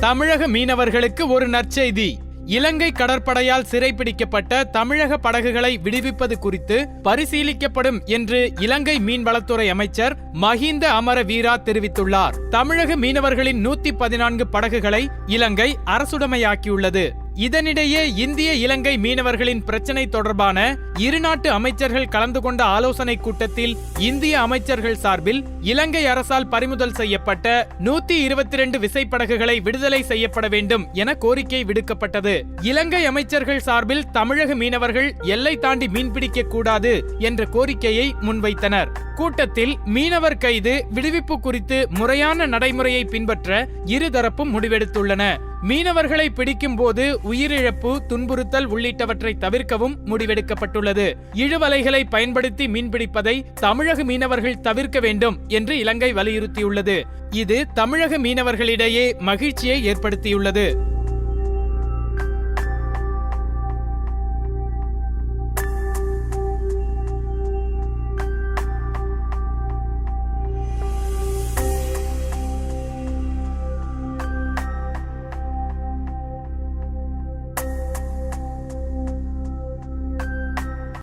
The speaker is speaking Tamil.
தமிழக மீனவர்களுக்கு ஒரு நற்செய்தி. இலங்கை கடற்படையால் சிறைப்பிடிக்கப்பட்ட தமிழக படகுகளை விடுவிப்பது குறித்து பரிசீலிக்கப்படும் என்று இலங்கை மீன்வளத்துறை அமைச்சர் மஹிந்த அமர வீரா தெரிவித்துள்ளார். தமிழக மீனவர்களின் நூத்தி பதினான்கு படகுகளை இலங்கை அரசுடைமையாக்கியுள்ளது. இதனிடையே இந்திய இலங்கை மீனவர்களின் பிரச்சினை தொடர்பான இருநாட்டு அமைச்சர்கள் கலந்து கொண்ட ஆலோசனை கூட்டத்தில் இந்திய அமைச்சர்கள் சார்பில் இலங்கை அரசால் பறிமுதல் செய்யப்பட்ட நூத்தி இருபத்தி ரெண்டு விசைப்படகுகளை விடுதலை செய்யப்பட வேண்டும் என கோரிக்கை விடுக்கப்பட்டது. இலங்கை அமைச்சர்கள் சார்பில் தமிழக மீனவர்கள் எல்லை தாண்டி மீன்பிடிக்க கூடாது என்ற கோரிக்கையை முன்வைத்தனர். கூட்டத்தில் மீனவர் கைது விடுவிப்பு குறித்து முறையான நடைமுறையை பின்பற்ற இருதரப்பும் முடிவெடுத்துள்ளன. மீனவர்களை பிடிக்கும் போது உயிரிழப்பு துன்புறுத்தல் உள்ளிட்டவற்றை தவிர்க்கவும் முடிவெடுக்கப்பட்டுள்ளது. இழுவலைகளை பயன்படுத்தி மீன்பிடிப்பதை தமிழக மீனவர்கள் தவிர்க்க வேண்டும் என்று இலங்கை வலியுறுத்தியுள்ளது. இது தமிழக மீனவர்களிடையே மகிழ்ச்சியை ஏற்படுத்தியுள்ளது.